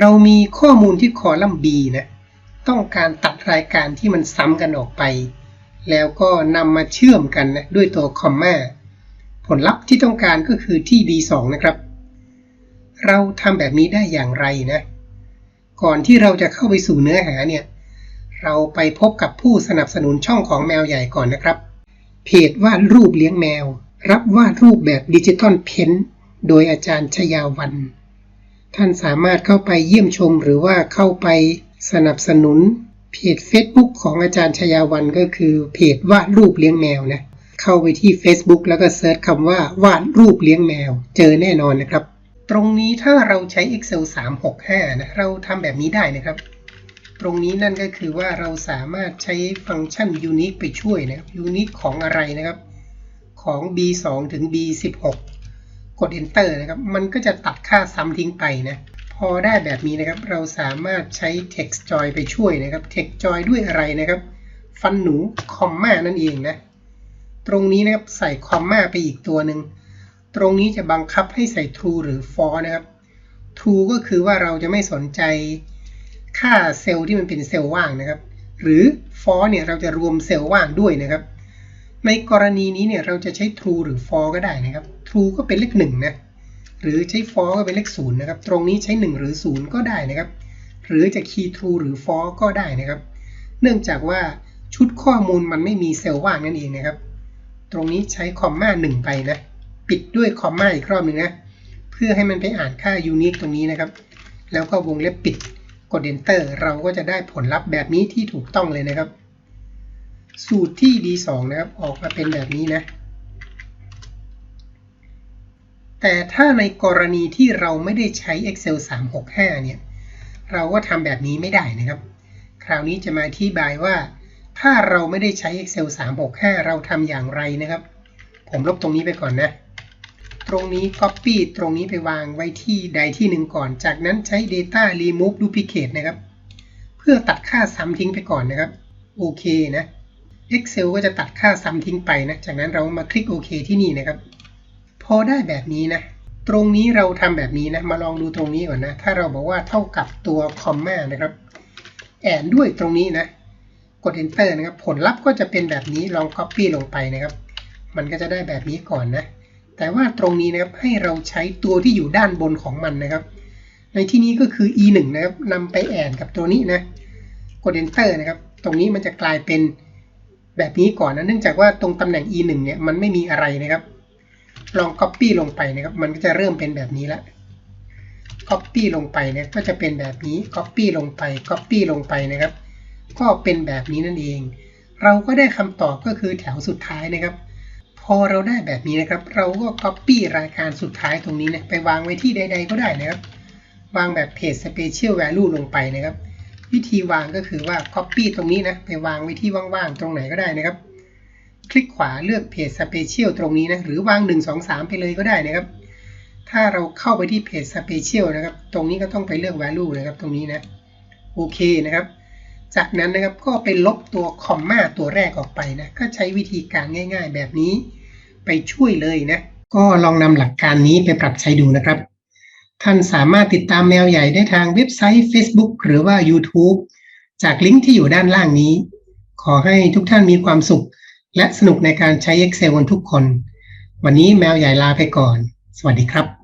เรามีข้อมูลที่คอลัมน์ B นะต้องการตัดรายการที่มันซ้ำกันออกไป แล้วก็นำมาเชื่อมกันนะด้วยตัวคอมมาผลลัพธ์ที่ต้องการก็คือที่ D2 นะครับ เราทำแบบนี้ได้อย่างไรนะ ก่อนที่เราจะเข้าไปสู่เนื้อหาเนี่ย เราไปพบกับผู้สนับสนุนช่องของแมวใหญ่ก่อนนะครับ เพจวาดรูปเลี้ยงแมว รับวาดรูปแบบดิจิตอลเพ้นโดยอาจารย์ชยาวัน ท่านสามารถเข้าไปเยี่ยมชมหรือว่าเข้าไปสนับสนุนเพจ Facebook ของอาจารย์ชยาวันก็คือเพจวาดรูปเลี้ยงแมวนะเข้าไปที่ Facebook แล้วก็เซิร์ชคำว่าวาดรูปเลี้ยงแมว เจอแน่นอนนะครับ ตรงนี้ถ้าเราใช้ Excel 365 นะเราทำแบบนี้ได้นะครับ ตรงนี้นั่นก็คือว่าเราสามารถใช้ฟังก์ชัน unique ไปช่วยนะครับ unique ของอะไรนะครับ ของ B2 ถึง B16 กด enter นะครับ มันก็จะตัดค่าซ้ำทิ้งไปนะ พอได้แบบนี้นะครับ เราสามารถใช้ text joy ไปช่วยนะครับ text joy ด้วยอะไรนะครับ ฟันหนู คอมมานั่นเองนะ ตรงนี้นะครับใส่คอมมาไปอีกตัวหนึ่ง ตรงนี้จะบังคับให้ใส่ true หรือ false นะครับ true ก็คือว่าเราจะไม่สนใจค่าเซลล์ที่มันเป็นเซลล์ว่างนะครับ หรือ false เนี่ยเราจะรวมเซลล์ว่างด้วยนะครับ ในกรณีนี้เนี่ยเราจะใช้ true หรือ false ก็ได้นะครับ true ก็เป็นเลขหนึ่งนะหรือใช้ false ก็เป็นเลขศูนย์นะครับ ตรงนี้ใช้ 1 หรือ 0 ก็ได้นะครับ หรือจะ key true หรือ false ก็ได้นะครับ เนื่องจากว่าชุดข้อมูลมันไม่มีเซลล์ว่างนั่นเองนะครับ ตรงนี้ใช้คอมมา1ไปนะปิดด้วยคอมมาอีกรอบหนึ่งนะเพื่อให้มันไปอ่านค่า unique ตรงนี้นะครับ แล้วก็วงเล็บปิดกด enter เราก็จะได้ผลลัพธ์แบบนี้ที่ถูกต้องเลยนะครับ สูตรที่ D2 นะครับ ออกมาเป็นแบบนี้นะ แต่ถ้าในกรณีที่เราไม่ได้ใช้ Excel 365 เนี่ย เราก็ทำแบบนี้ไม่ได้นะครับ คราวนี้จะมาอธิบายว่า ถ้าเราไม่ได้ใช้ Excel 365 เราทำอย่างไรนะครับ ผมลบตรงนี้ไปก่อนนะ ตรงนี้ Copy ตรงนี้ไปวางไว้ที่ใดที่หนึ่งก่อน จากนั้นใช้ Data Remove Duplicate นะครับ เพื่อตัดค่าซ้ำทิ้งไปก่อนนะครับ โอเคนะ Excel ก็จะตัดค่าซ้ำทิ้งไปนะ จากนั้นเรามาคลิกโอเคที่นี่นะครับ พอได้แบบนี้นะ ตรงนี้เราทำแบบนี้นะ มาลองดูตรงนี้ก่อนนะ ถ้าเราบอกว่าเท่ากับตัวคอมมานะครับ แอนด้วยตรงนี้นะ กด enter นะครับ ผลลัพธ์ก็จะเป็นแบบนี้ ลอง copy ลงไปนะครับ มันก็จะได้แบบนี้ก่อนนะ แต่ว่าตรงนี้นะครับ ให้เราใช้ตัวที่อยู่ด้านบนของมันนะครับ ในที่นี้ก็คือ e 1นะครับนำไปแอนกับตัวนี้นะ กด enter นะครับ ตรงนี้มันจะกลายเป็น แบบนี้ก่อนนะเนื่องจากว่าตรงตำแหน่ง e 1เนี่ยมันไม่มีอะไรนะครับ ลอง copy ลงไปนะครับ มันก็จะเริ่มเป็นแบบนี้ละ copy ลงไปเนี่ยก็จะเป็นแบบนี้ copy ลงไป copy ลงไปนะครับ ก็เป็นแบบนี้นั่นเอง เราก็ได้คำตอบก็คือแถวสุดท้ายนะครับ พอเราได้แบบนี้นะครับ เราก็ copy รายการสุดท้ายตรงนี้นี่ยไปวางไว้ที่ใด ๆ ก็ได้นะครับ วางแบบ page special value ลงไปนะครับ วิธีวางก็คือว่า copy ตรงนี้นะ ไปวางไว้ที่ว่างๆ ตรงไหนก็ได้นะครับ คลิกขวาเลือก page special ตรงนี้นะ หรือวาง 1 2 3 ไปเลยก็ได้นะครับ ถ้าเราเข้าไปที่ page special นะครับ ตรงนี้ก็ต้องไปเลือก value นะครับตรงนี้นะ โอเคนะครับ จากนั้นนะครับก็ไปลบตัวคอมมาตัวแรกออกไปนะ ก็ใช้วิธีการง่าย ๆ แบบนี้ ไปช่วยเลยนะ ก็ลองนำหลักการนี้ไปปรับใช้ดูนะครับ ท่านสามารถติดตามแมวใหญ่ได้ทางเว็บไซต์ Facebook หรือว่า YouTube จากลิงก์ที่อยู่ด้านล่างนี้ ขอให้ทุกท่านมีความสุข และสนุกในการใช้ Excel กันทุกคน วันนี้แมวใหญ่ลาไปก่อน สวัสดีครับ